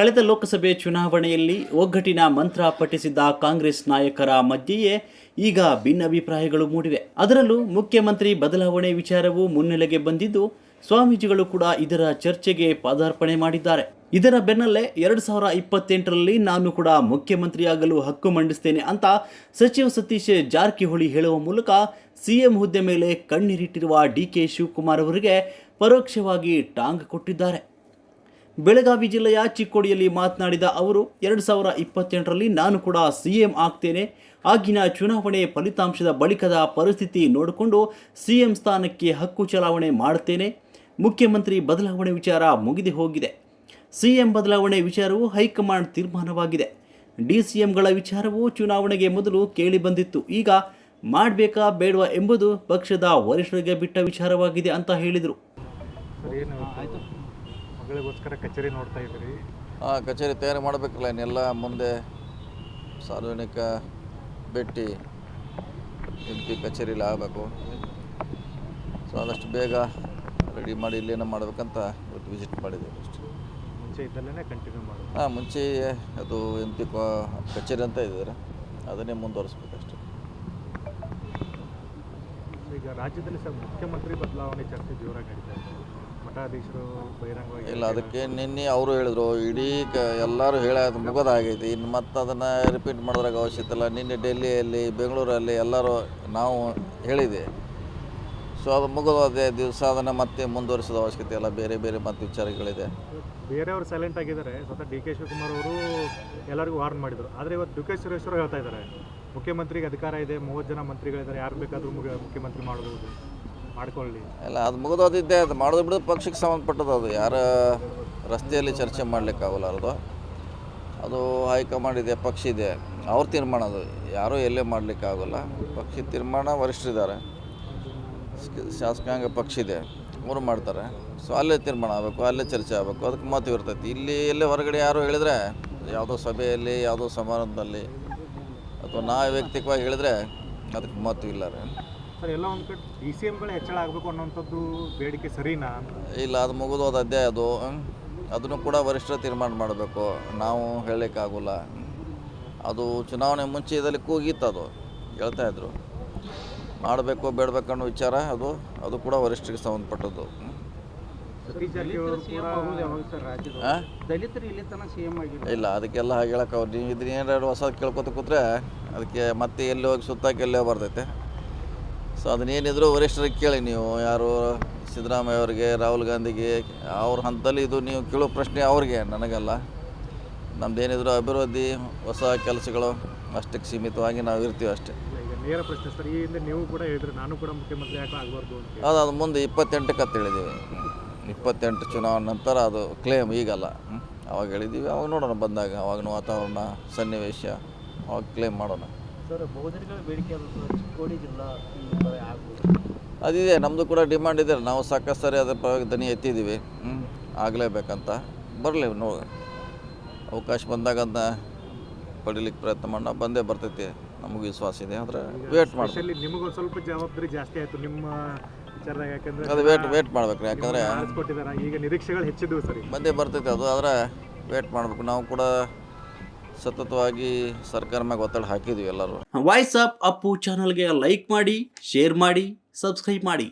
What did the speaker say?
ಕಳೆದ ಲೋಕಸಭೆ ಚುನಾವಣೆಯಲ್ಲಿ ಒಗ್ಗಟ್ಟಿನ ಮಂತ್ರ ಪಠಿಸಿದ್ದ ಕಾಂಗ್ರೆಸ್ ನಾಯಕರ ಮಧ್ಯೆಯೇ ಈಗ ಭಿನ್ನಾಭಿಪ್ರಾಯಗಳು ಮೂಡಿವೆ. ಅದರಲ್ಲೂ ಮುಖ್ಯಮಂತ್ರಿ ಬದಲಾವಣೆ ವಿಚಾರವು ಮುನ್ನೆಲೆಗೆ ಬಂದಿದ್ದು ಸ್ವಾಮೀಜಿಗಳು ಕೂಡ ಇದರ ಚರ್ಚೆಗೆ ಪಾದಾರ್ಪಣೆ ಮಾಡಿದ್ದಾರೆ. ಇದರ ಬೆನ್ನಲ್ಲೇ ಎರಡು ಸಾವಿರ ಇಪ್ಪತ್ತೆಂಟರಲ್ಲಿ ನಾನು ಕೂಡ ಮುಖ್ಯಮಂತ್ರಿಯಾಗಲು ಹಕ್ಕು ಮಂಡಿಸ್ತೇನೆ ಅಂತ ಸಚಿವ ಸತೀಶ್ ಜಾರಕಿಹೊಳಿ ಹೇಳುವ ಮೂಲಕ ಸಿಎಂ ಹುದ್ದೆ ಮೇಲೆ ಕಣ್ಣೀರಿಟ್ಟಿರುವ ಡಿ ಕೆ ಶಿವಕುಮಾರ್ ಅವರಿಗೆ ಪರೋಕ್ಷವಾಗಿ ಟಾಂಗ್ ಕೊಟ್ಟಿದ್ದಾರೆ. ಬೆಳಗಾವಿ ಜಿಲ್ಲೆಯ ಚಿಕ್ಕೋಡಿಯಲ್ಲಿ ಮಾತನಾಡಿದ ಅವರು, ಎರಡು ಸಾವಿರ ಇಪ್ಪತ್ತೆಂಟರಲ್ಲಿ ನಾನು ಕೂಡ ಸಿ ಎಂ ಆಗ್ತೇನೆ. ಆಗಿನ ಚುನಾವಣೆ ಫಲಿತಾಂಶದ ಬಳಿಕದ ಪರಿಸ್ಥಿತಿ ನೋಡಿಕೊಂಡು ಸಿಎಂ ಸ್ಥಾನಕ್ಕೆ ಹಕ್ಕು ಚಲಾವಣೆ ಮಾಡುತ್ತೇನೆ ಮುಖ್ಯಮಂತ್ರಿ ಬದಲಾವಣೆ ವಿಚಾರ ಮುಗಿದು ಹೋಗಿದೆ. ಸಿಎಂ ಬದಲಾವಣೆ ವಿಚಾರವು ಹೈಕಮಾಂಡ್ ತೀರ್ಮಾನವಾಗಿದೆ. ಡಿ ಸಿ ಎಂಗಳ ವಿಚಾರವು ಚುನಾವಣೆಗೆ ಮೊದಲು ಕೇಳಿ ಬಂದಿತ್ತು ಈಗ ಮಾಡಬೇಕಾ ಬೇಡವಾ ಎಂಬುದು ಪಕ್ಷದ ವರಿಷ್ಠರಿಗೆ ಬಿಟ್ಟ ವಿಚಾರವಾಗಿದೆ ಅಂತ ಹೇಳಿದರು. ಮಗಳಿಗೋಸ್ಕರ ಕಚೇರಿ ನೋಡ್ತಾ ಇದ್ದೀರಿ? ಆ ಕಚೇರಿ ತಯಾರಿ ಮಾಡಬೇಕಲ್ಲ ಇನ್ನೆಲ್ಲ ಮುಂದೆ ಸಾರ್ವಜನಿಕ ಭೇಟಿ ಎಂ ಪಿ ಕಚೇರಿಲಿ ಆಗಬೇಕು. ಸೊ ಆದಷ್ಟು ಬೇಗ ರೆಡಿ ಮಾಡಿ ಇಲ್ಲೇನೋ ಮಾಡ್ಬೇಕಂತ ಇವತ್ತು ವಿಸಿಟ್ ಮಾಡಿದ್ದೀವಿ ಅಷ್ಟೇ. ಮುಂಚೆ ಇದ್ದಲ್ಲೇ ಕಂಟಿನ್ಯೂ ಮಾಡೋದು ಹಾಂ ಮುಂಚೆ ಅದು ಎಂ ಪಿ ಕಚೇರಿ ಅಂತ ಇದ್ದಾರೆ. ಅದನ್ನೇ ಮುಂದುವರಿಸ್ಬೇಕಷ್ಟೆ ಈಗ ರಾಜ್ಯದಲ್ಲಿ ಸರ್ ಮುಖ್ಯಮಂತ್ರಿ ಬದಲಾವಣೆ ಚರ್ಚೆ ಜೋರಾಗಿ ನಡೀತಾ ಇದೆ. ಮಠಾಧೀಶರು ಬಹಿರಂಗವಾಗಿ ಇಲ್ಲ ಅದಕ್ಕೆ ನಿನ್ನೆ ಅವರು ಹೇಳಿದ್ರು ಇಡೀ ಕ ಎಲ್ಲರೂ ಹೇಳೋದು ಮುಗೋದಾಗೈತಿ ಇನ್ನು ಮತ್ತೆ ಅದನ್ನು ರಿಪೀಟ್ ಮಾಡೋದ್ರಾಗ ಅವಶ್ಯಕತೆ ಇಲ್ಲ. ನಿನ್ನೆ ಡೆಲ್ಲಿಯಲ್ಲಿ ಬೆಂಗಳೂರಲ್ಲಿ ಎಲ್ಲರೂ ನಾವು ಹೇಳಿದೆ. ಸೊ ಅದು ಮುಗಿದ ದಿವಸ ಅದನ್ನು ಮತ್ತೆ ಮುಂದುವರಿಸೋದ ಅವಶ್ಯಕತೆ ಇಲ್ಲ. ಬೇರೆ ಬೇರೆ ಮತ್ತೆ ವಿಚಾರಗಳಿದೆ. ಬೇರೆಯವರು ಸೈಲೆಂಟ್ ಆಗಿದ್ದಾರೆ. ಸ್ವತಃ ಡಿ ಕೆ ಶಿವಕುಮಾರ್ ಅವರು ಎಲ್ಲರಿಗೂ ವಾರ್ನ್ ಮಾಡಿದರು. ಆದರೆ ಇವತ್ತು ಡಿ ಕೆ ಸುರೇಶ್ವರ ಹೇಳ್ತಾ ಇದ್ದಾರೆ. ಮುಖ್ಯಮಂತ್ರಿಗೆ ಅಧಿಕಾರ ಇದೆ ಮೂವತ್ತು ಜನ ಮಂತ್ರಿಗಳಿದ್ದಾರೆ. ಯಾರು ಬೇಕಾದರೂ ಮುಖ್ಯ ಮುಖ್ಯಮಂತ್ರಿ ಮಾಡ್ಬೋದು ಮಾಡ್ಕೊಳ್ಳಿ. ಅಲ್ಲ ಅದು ಮುಗಿದೋದಿದ್ದೆ ಅದು ಮಾಡೋದು ಬಿಡೋದು ಪಕ್ಷಕ್ಕೆ ಸಂಬಂಧಪಟ್ಟದ್ದು ಅದು. ಯಾರ ರಸ್ತೆಯಲ್ಲಿ ಚರ್ಚೆ ಮಾಡಲಿಕ್ಕಾಗಲ್ಲ ಅದು ಅದು ಹೈಕಮಾಂಡ್ ಇದೆ, ಪಕ್ಷ ಇದೆ. ಅವ್ರ ತೀರ್ಮಾನ ಅದು. ಯಾರೂ ಎಲ್ಲೇ ಮಾಡಲಿಕ್ಕಾಗಲ್ಲ ಪಕ್ಷ ತೀರ್ಮಾನ ವರಿಷ್ಠರಿದ್ದಾರೆ. ಶಾಸಕಾಂಗ ಪಕ್ಷ ಇದೆ. ಅವರು ಮಾಡ್ತಾರೆ. ಸೊ ಅಲ್ಲೇ ತೀರ್ಮಾನ ಆಗಬೇಕು, ಅಲ್ಲೇ ಚರ್ಚೆ ಆಗಬೇಕು. ಅದಕ್ಕೆ ಮಹತ್ವ ಇರ್ತೈತಿ. ಇಲ್ಲಿ ಎಲ್ಲೇ ಹೊರಗಡೆ ಯಾರು ಹೇಳಿದ್ರೆ, ಯಾವುದೋ ಸಭೆಯಲ್ಲಿ, ಯಾವುದೋ ಸಮಾರಂಭದಲ್ಲಿ ಅಥವಾ ನಾ ವೈಯಕ್ತಿಕವಾಗಿ ಹೇಳಿದ್ರೆ, ಅದಕ್ಕೆ ಮಹತ್ವ ಇಲ್ಲ ರೀ. ಸರ್ ಎಲ್ಲ ಒಂದು ಕಡೆ ಡಿ ಸಿ ಎಮ್ಗಳು ಹೆಚ್ಚಳ ಆಗಬೇಕು ಅನ್ನೋಂಥದ್ದು ಬೇಡಿಕೆ ಸರಿನಾ? ಇಲ್ಲ ಅದು ಮುಗಿದೋದ ಅಧ್ಯಾಯ ಅದು. ಹ್ಮ್. ಅದನ್ನು ಕೂಡ ವರಿಷ್ಠ ತೀರ್ಮಾನ ಮಾಡಬೇಕು. ನಾವು ಹೇಳಲಿಕ್ಕಾಗೋಲ್ಲ. ಅದು ಚುನಾವಣೆ ಮುಂಚೆ ಇದರಲ್ಲಿ ಕೂಗಿತ್ತು ಅದು ಹೇಳ್ತಾ ಇದ್ರು. ಮಾಡಬೇಕು ಬೇಡಬೇಕು ಅನ್ನೋ ವಿಚಾರ ಅದು ಅದು ಕೂಡ ವರಿಷ್ಠರಿಗೆ ಸಂಬಂಧಪಟ್ಟದ್ದು. ಇಲ್ಲಿ ಅದಕ್ಕೆಲ್ಲ ಹಾಗೆ ಹೇಳಕ್ಕೆ ಅವ್ರು. ನೀವು ಇದನ್ನ ಏನಾರು ಹೊಸ ಕೇಳ್ಕೊತ ಕೂತ್ರೆ ಅದಕ್ಕೆ ಮತ್ತೆ ಎಲ್ಲಿ ಹೋಗಿ ಸುತ್ತಾಕಿ ಎಲ್ಲೇ ಬರ್ತೈತೆ. ಸೊ ಅದನ್ನೇನಿದ್ರು ವರಿಷ್ಠರಿಗೆ ಕೇಳಿ ನೀವು. ಯಾರು? ಸಿದ್ದರಾಮಯ್ಯ ಅವರಿಗೆ ರಾಹುಲ್ ಗಾಂಧಿಗೆ ಅವ್ರ ಹಂತದಲ್ಲಿ ಇದು ನೀವು ಕೇಳೋ ಪ್ರಶ್ನೆ ಅವ್ರಿಗೆ ನನಗಲ್ಲ. ನಮ್ದೇನಿದ್ರು ಅಭಿವೃದ್ಧಿ ಹೊಸ ಕೆಲಸಗಳು ಅಷ್ಟಕ್ಕೆ ಸೀಮಿತವಾಗಿ ನಾವು ಇರ್ತೀವಿ ಅಷ್ಟೇ. ನೇರ ಪ್ರಶ್ನೆ ಸರ್ ಈ ಹಿಂದೆ ನೀವು ಕೂಡ ಹೇಳಿದ್ರೆ ನಾನು ಕೂಡ ಮುಖ್ಯಮಂತ್ರಿ ಯಾಕೆ ಆಗಬಾರ್ದು ಅಂತ. ಅದು ಅದು ಮುಂದೆ ಇಪ್ಪತ್ತೆಂಟಕ್ಕೆ ಅಂತ ಹೇಳಿದ್ದೀವಿ. ಇಪ್ಪತ್ತೆಂಟು ಚುನಾವಣೆ ನಂತರ ಅದು ಕ್ಲೇಮ್ ಈಗಲ್ಲ. ಅವಾಗ ಹೇಳಿದ್ದೀವಿ ಅವಾಗ ನೋಡೋಣ ಬಂದಾಗ ಅವಾಗ ವಾತಾವರಣ ಸನ್ನಿವೇಶ ಅವಾಗ ಕ್ಲೇಮ್ ಮಾಡೋಣ. ಅದಿದೆ ನಮ್ಮದು ಕೂಡ ಡಿಮಾಂಡ್ ಇದೆ. ನಾವು ಸಾಕಷ್ಟು ಸರಿ ಅದರ ಪರವಾಗಿ ದನಿ ಎತ್ತಿದ್ದೀವಿ. ಹ್ಞೂ ಆಗಲೇಬೇಕಂತ. ಬರಲಿ ನೋ ಅವಕಾಶ ಬಂದಾಗ ಅದನ್ನ ಪಡಿಲಿಕ್ಕೆ ಪ್ರಯತ್ನ ಮಾಡೋಣ. ಬಂದೇ ಬರ್ತೈತಿ. ನಮಗೆ ವಿಶ್ವಾಸ ಇದೆ ಆದರೆ ವೇಟ್ ಮಾಡಿ ನಿಮಗೆ ನಿಮಗೊಂದು ಸ್ವಲ್ಪ ಜವಾಬ್ದಾರಿ ಜಾಸ್ತಿ ಆಯಿತು. ನಿಮ್ಮ ವಿಚಾರದಾಗ ಯಾಕಂದ್ರೆ ಅದು ವೇಟ್ ವೇಟ್ ಮಾಡ್ಬೇಕು. ರೀ ಯಾಕಂದರೆ ಈಗ ನಿರೀಕ್ಷೆಗಳು ಹೆಚ್ಚಿದ್ವು ಸರಿ ಬಂದೇ ಬರ್ತೈತೆ ಅದು ಆದರೆ ವೇಟ್ ಮಾಡಬೇಕು. ನಾವು ಕೂಡ ಸತತವಾಗಿ ಸರ್ಕಾರ ಮ್ಯಾಗ ಒತ್ತಡ ಹಾಕಿದ್ವಿ ಎಲ್ಲರೂ. ವಾಯ್ಸ್ ಆಫ್ ಅಪ್ಪು ಚಾನಲ್ಗೆ ಲೈಕ್ ಮಾಡಿ ಶೇರ್ ಮಾಡಿ ಸಬ್ಸ್ಕ್ರೈಬ್ ಮಾಡಿ.